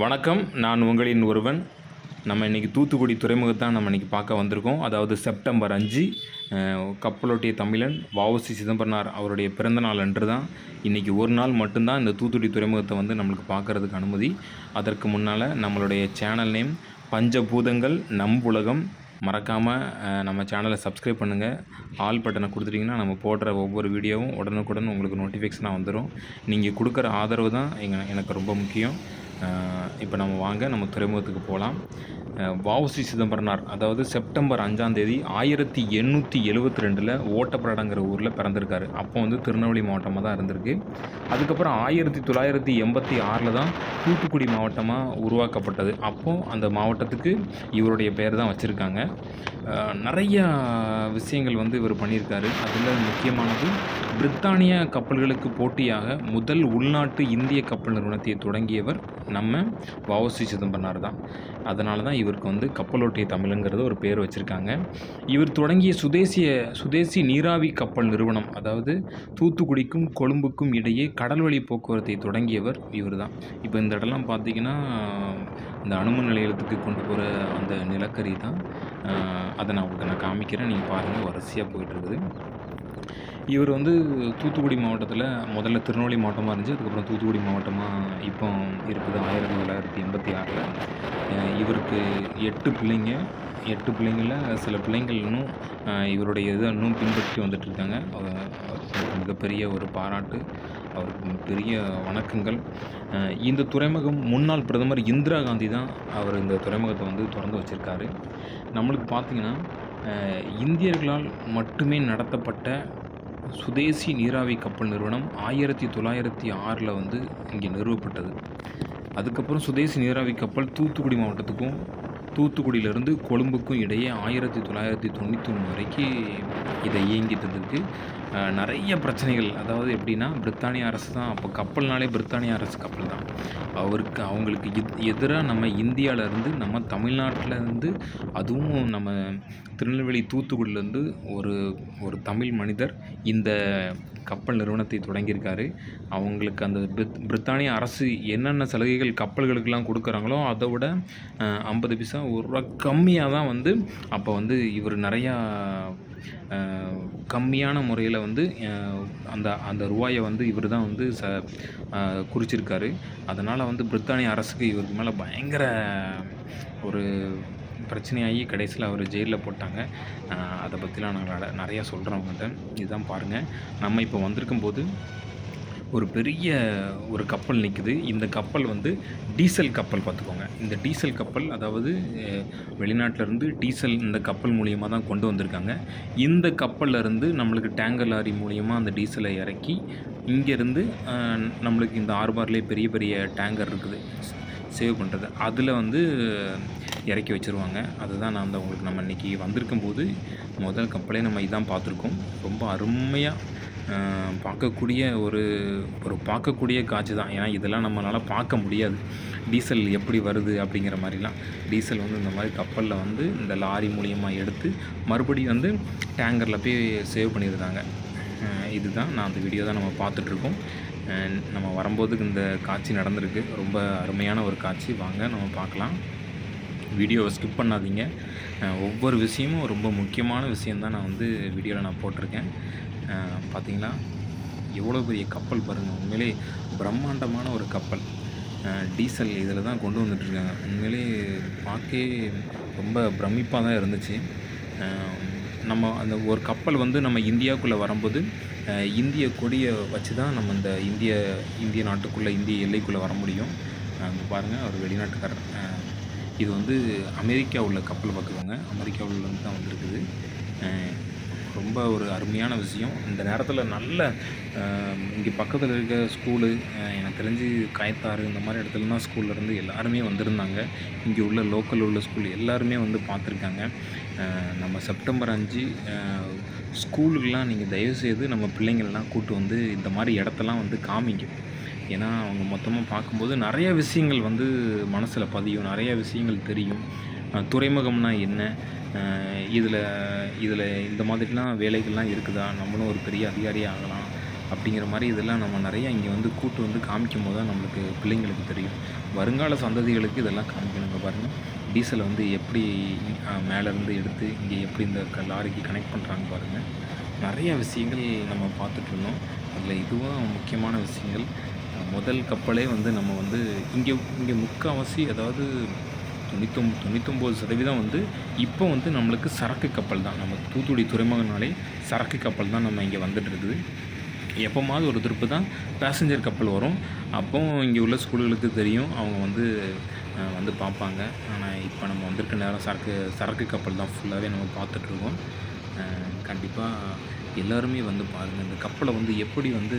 வணக்கம் நான் உங்களின் ஒருவன். நம்ம இன்றைக்கி தூத்துக்குடி துறைமுகத்தான் நம்ம இன்றைக்கி பார்க்க வந்திருக்கோம். அதாவது செப்டம்பர் அஞ்சு கப்பலோட்டிய தமிழன் வாவசி சிதம்பரனார் அவருடைய பிறந்த நாள் அன்று தான் இன்றைக்கி ஒரு நாள் மட்டும்தான் இந்த தூத்துக்குடி துறைமுகத்தை வந்து நம்மளுக்கு பார்க்கறதுக்கு அனுமதி. அதற்கு முன்னால் நம்மளுடைய சேனல் நேம் பஞ்சபூதங்கள் நம்புலகம் மறக்காமல் நம்ம சேனலை சப்ஸ்கிரைப் பண்ணுங்கள் ஆல் பட்டனை கொடுத்துட்டிங்கன்னா நம்ம போடுற ஒவ்வொரு வீடியோவும் உடனுக்குடன் உங்களுக்கு நோட்டிஃபிகேஷனாக வந்துடும் நீங்கள் கொடுக்குற ஆதரவு தான் எங்க எனக்கு ரொம்ப முக்கியம். இப்போ நம்ம வாங்க நம்ம துறைமுகத்துக்கு போகலாம் வஉசி சிதம்பரனார் அதாவது செப்டம்பர் அஞ்சாந்தேதி ஆயிரத்தி எண்ணூற்றி எழுவத்தி ரெண்டில் ஓட்டப்படாங்கிற ஊரில் பிறந்திருக்காரு. அப்போ வந்து திருநெல்வேலி மாவட்டமாக தான் இருந்திருக்கு. அதுக்கப்புறம் ஆயிரத்தி தொள்ளாயிரத்தி எண்பத்தி ஆறில் தான் தூத்துக்குடி மாவட்டமாக உருவாக்கப்பட்டது. அப்போது அந்த மாவட்டத்துக்கு இவருடைய பெயர் தான் வச்சுருக்காங்க. நிறைய விஷயங்கள் வந்து இவர் பண்ணியிருக்காரு. அதில் முக்கியமானது பிரித்தானிய கப்பல்களுக்கு போட்டியாக முதல் உள்நாட்டு இந்திய கப்பல் நிறுவனத்தை தொடங்கியவர் நம்ம வஉசி சிதம்பரனார் தான். அதனால தான் இவருக்கு வந்து கப்பலோட்டிய தமிழுங்கிறது ஒரு பேர் வச்சுருக்காங்க. இவர் தொடங்கிய சுதேசிய சுதேசி நீராவி கப்பல் நிறுவனம் அதாவது தூத்துக்குடிக்கும் கொழும்புக்கும் இடையே கடல்வழி போக்குவரத்தை தொடங்கியவர் இவர் தான். இப்போ இந்த இடம்லாம் பார்த்தீங்கன்னா இந்த அனுமன் நிலையத்துக்கு கொண்டு போகிற அந்த நிலக்கரி தான். அதை நான் உங்களுக்கு நான் காமிக்கிறேன். நீங்கள் பாருங்கள் வரிசையாக போயிட்டுருக்குது இவர் வந்து தூத்துக்குடி மாவட்டத்தில் முதல்ல திருநெல்வேலி மாவட்டமாக இருந்துச்சு அதுக்கப்புறம் தூத்துக்குடி மாவட்டமாக இப்போ இருக்குது. ஆயிரத்தி தொள்ளாயிரத்தி எண்பத்தி ஆறில். இவருக்கு எட்டு பிள்ளைங்க. எட்டு பிள்ளைங்களில் சில பிள்ளைங்கள் இன்னும் இவருடைய இதை இன்னும் பின்பற்றி வந்துட்டுருக்காங்க மிகப்பெரிய ஒரு பாராட்டு அவருக்கு பெரிய வணக்கங்கள். இந்த துறைமுகம் முன்னாள் பிரதமர் இந்திரா காந்தி தான் அவர் இந்த துறைமுகத்தை வந்து திறந்து வச்சுருக்காரு. நம்மளுக்கு பார்த்தீங்கன்னா இந்தியர்களால் மட்டுமே நடத்தப்பட்ட சுதேசி நீராவி கப்பல் நிறுவனம் ஆயிரத்தி தொள்ளாயிரத்தி ஆறில் வந்து இங்கே நிறுவப்பட்டது. அதுக்கப்புறம் சுதேசி நீராவி கப்பல் தூத்துக்குடி மாவட்டத்துக்கும் தூத்துக்குடியிலேருந்து கொழும்புக்கும் இடையே ஆயிரத்தி தொள்ளாயிரத்தி தொண்ணூற்றி ஒன்று வரைக்கும் இதை இயங்கிட்டு இருந்திருக்கு. நிறைய பிரச்சனைகள். அதாவது எப்படின்னா பிரித்தானிய அரசு தான். அப்போ கப்பல்னாலே பிரித்தானிய அரசு கப்பல் தான். அவருக்கு அவங்களுக்கு எதிராக நம்ம இந்தியாவிலேருந்து நம்ம தமிழ்நாட்டில் இருந்து அதுவும் நம்ம திருநெல்வேலி தூத்துக்குடியிலேருந்து ஒரு ஒரு தமிழ் மனிதர் இந்த கப்பல் நிறுவனத்தை தொடங்கியிருக்காரு. அவங்களுக்கு அந்த பிரித் பிரித்தானிய அரசு என்னென்ன சலுகைகள் கப்பல்களுக்கெல்லாம் கொடுக்குறாங்களோ அதை விட ஐம்பது பைசா ஒரு ரூபா கம்மியாக தான் வந்து அப்போ வந்து இவர் நிறையா கம்மியான முறையில் வந்து அந்த அந்த ரூபாயை வந்து இவர் தான் வந்து ச குறிச்சிருக்காரு. அதனால் வந்து பிரித்தானிய அரசுக்கு இவருக்கு மேலே பயங்கர ஒரு பிரச்சனையாகி கடைசியில் அவர் ஜெயிலில் போட்டாங்க. அதை பற்றிலாம் நாங்கள் நிறையா சொல்கிறோம் அவங்கள்ட்ட இதுதான் பாருங்கள் நம்ம இப்போ வந்திருக்கும் போது ஒரு பெரிய ஒரு கப்பல் நிற்குது. இந்த கப்பல் வந்து டீசல் கப்பல் பார்த்துக்கோங்க. இந்த டீசல் கப்பல் அதாவது வெளிநாட்டிலேருந்து டீசல் இந்த கப்பல் மூலியமாக தான் கொண்டு வந்திருக்காங்க. இந்த கப்பல்லருந்து நம்மளுக்கு டேங்கர் லாரி மூலியமாக அந்த டீசலை இறக்கி இங்கேருந்து நம்மளுக்கு இந்த ஆர்பார்லேயே பெரிய பெரிய டேங்கர் இருக்குது. சேவ் பண்ணுறது. அதில் வந்து இறக்கி வச்சுருவாங்க. அதுதான் நான் அந்த உங்களுக்கு நம்ம இன்றைக்கி வந்திருக்கும் போது முதல் கப்பலே நம்ம இதான் பார்த்துருக்கோம். ரொம்ப அருமையாக பார்க்கக்கூடிய ஒரு ஒரு பார்க்கக்கூடிய காட்சி தான். ஏன்னா இதெல்லாம் நம்மளால் பார்க்க முடியாது. டீசல் எப்படி வருது அப்படிங்கிற மாதிரிலாம். டீசல் வந்து இந்த மாதிரி கப்பலில் வந்து இந்த லாரி மூலியமாக எடுத்து மறுபடியும் வந்து டேங்கரில் போய் சேவ் பண்ணியிருந்தாங்க இதுதான் நான் அந்த வீடியோ தான் நம்ம பார்த்துட்ருக்கோம். நம்ம வரும்போது இந்த காட்சி நடந்திருக்கு. ரொம்ப அருமையான ஒரு காட்சி. வாங்க நம்ம பார்க்கலாம். வீடியோவை ஸ்கிப் பண்ணாதீங்க. ஒவ்வொரு விஷயமும் ரொம்ப முக்கியமான விஷயந்தான் நான் வந்து வீடியோவில் நான் போட்டிருக்கேன். பார்த்தீங்களா எவ்வளோ பெரிய கப்பல் பாருங்கள் உண்மையிலே பிரம்மாண்டமான ஒரு கப்பல். டீசல் இதில் தான் கொண்டு வந்துட்டுருக்காங்க. உண்மையிலே பார்க்கவே ரொம்ப பிரமிப்பாக தான் இருந்துச்சு. நம்ம அந்த ஒரு கப்பல் வந்து நம்ம இந்தியாவுக்குள்ளே வரும்போது இந்திய கொடியை வச்சு தான் நம்ம இந்த இந்திய இந்திய நாட்டுக்குள்ளே இந்திய எல்லைக்குள்ளே வர முடியும். அங்கே பாருங்கள் அவர் வெளிநாட்டுக்காரர். இது வந்து அமெரிக்கா உள்ள கப்பல் பார்த்துக்கோங்க அமெரிக்காவில் வந்து தான் வந்திருக்குது. ரொம்ப ஒரு அருமையான விஷயம். இந்த நேரத்தில் நல்ல இங்கே பக்கத்தில் இருக்க ஸ்கூலு எனக்கு தெரிஞ்சு காயத்தாறு இந்த மாதிரி இடத்துலலாம் ஸ்கூல்லேருந்து எல்லாருமே வந்திருந்தாங்க. இங்கே உள்ள லோக்கல் உள்ள ஸ்கூல் எல்லாருமே வந்து பார்த்துருக்காங்க. நம்ம செப்டம்பர் அஞ்சு ஸ்கூலுக்கெலாம் நீங்கள் தயவுசெய்து நம்ம பிள்ளைங்களெலாம் கூப்பிட்டு வந்து இந்த மாதிரி இடத்தெல்லாம் வந்து காமிங்க. ஏன்னா அவங்க மொத்தமாக பார்க்கும்போது நிறைய விஷயங்கள் வந்து மனசில் பதியும் நிறைய விஷயங்கள் தெரியும். துறைமுகம்னா என்ன? இதில் இதில் இந்த மாதிரிலாம் வேலைகள்லாம் இருக்குதா? நம்மளும் ஒரு பெரிய அதிகாரியாக ஆகலாம் அப்படிங்கிற மாதிரி இதெல்லாம் நம்ம நிறைய இங்கே வந்து கூட்டு வந்து காமிக்கும் போது தான் நம்மளுக்கு பிள்ளைங்களுக்கு தெரியும். வருங்கால சந்ததிகளுக்கு இதெல்லாம் காமிக்கணுங்க பாருங்கள் டீசலை வந்து எப்படி மேலேருந்து எடுத்து இங்கே எப்படி இந்த க- லாரிக்கு கனெக்ட் பண்ணுறாங்க பாருங்கள் நிறைய விஷயங்கள் நம்ம பார்த்துட்ருந்தோம் அதில் இதுவும் முக்கியமான விஷயங்கள். முதல் கப்பலே வந்து நம்ம வந்து இங்கே இங்கே முக்கால்வாசி அதாவது தொண்ணூத்தொம் தொண்ணூத்தொம்பது சதவீதம் வந்து இப்போ வந்து நம்மளுக்கு சரக்கு கப்பல் தான். நம்ம தூத்துக்குடி துறைமுகனாலே சரக்கு கப்பல் தான் நம்ம இங்கே வந்துட்டு இருக்குது. எப்போமாவது ஒரு திருப்பு தான் பேசஞ்சர் கப்பல் வரும். அப்போ இங்கே உள்ள ஸ்கூல்களுக்கு தெரியும் அவங்க வந்து வந்து பார்ப்பாங்க. ஆனால் இப்போ நம்ம வந்திருக்க நேரம் சரக்கு சரக்கு கப்பல் தான் ஃபுல்லாகவே நம்ம பார்த்துட்ருக்கோம். கண்டிப்பாக எல்லாருமே வந்து பாருங்கள் இந்த கப்பலை வந்து எப்படி வந்து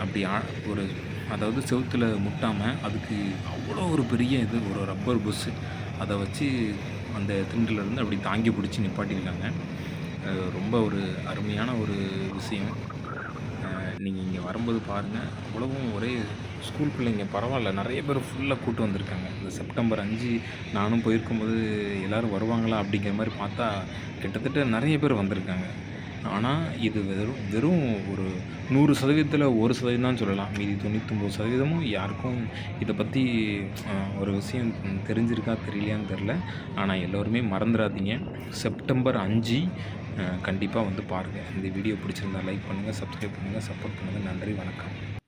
அப்படி ஆ- ஒரு அதாவது செவுத்தில் முட்டாமல் அதுக்கு அவ்வளோ ஒரு பெரிய இது ஒரு ரப்பர் புஷ்ஷு அதை வச்சு அந்த திண்டிலேருந்து அப்படி தாங்கி பிடிச்சி நிப்பாட்டியிருக்காங்க. ரொம்ப ஒரு அருமையான ஒரு விஷயம். நீங்கள் இங்கே வரும்போது பாருங்கள் அவ்வளவும் ஒரே ஸ்கூல் பிள்ளைங்க பரவாயில்ல. நிறைய பேர் ஃபுல்லாக கூட்டு வந்திருக்காங்க. இந்த செப்டம்பர் அஞ்சு நானும் போயிருக்கும்போது எல்லோரும் வருவாங்களா அப்படிங்கிற மாதிரி பார்த்தா கிட்டத்தட்ட நிறைய பேர் வந்திருக்காங்க. ஆனால் இது வெறும் வெறும் ஒரு நூறு சதவீதத்தில் ஒரு சதவீதம் தான் சொல்லலாம். மீதி தொண்ணூத்தொம்பது சதவீதமும் யாருக்கும் இதை பற்றி ஒரு விஷயம் தெரிஞ்சிருக்கா தெரியலையான்னு தெரில ஆனால் எல்லோருமே மறந்துடாதீங்க செப்டம்பர் அஞ்சு கண்டிப்பாக வந்து பாருங்கள் இந்த வீடியோ பிடிச்சிருந்தா லைக் பண்ணுங்கள் சப்ஸ்கிரைப் பண்ணுங்கள் சப்போர்ட் பண்ணுங்கள் நன்றி வணக்கம்.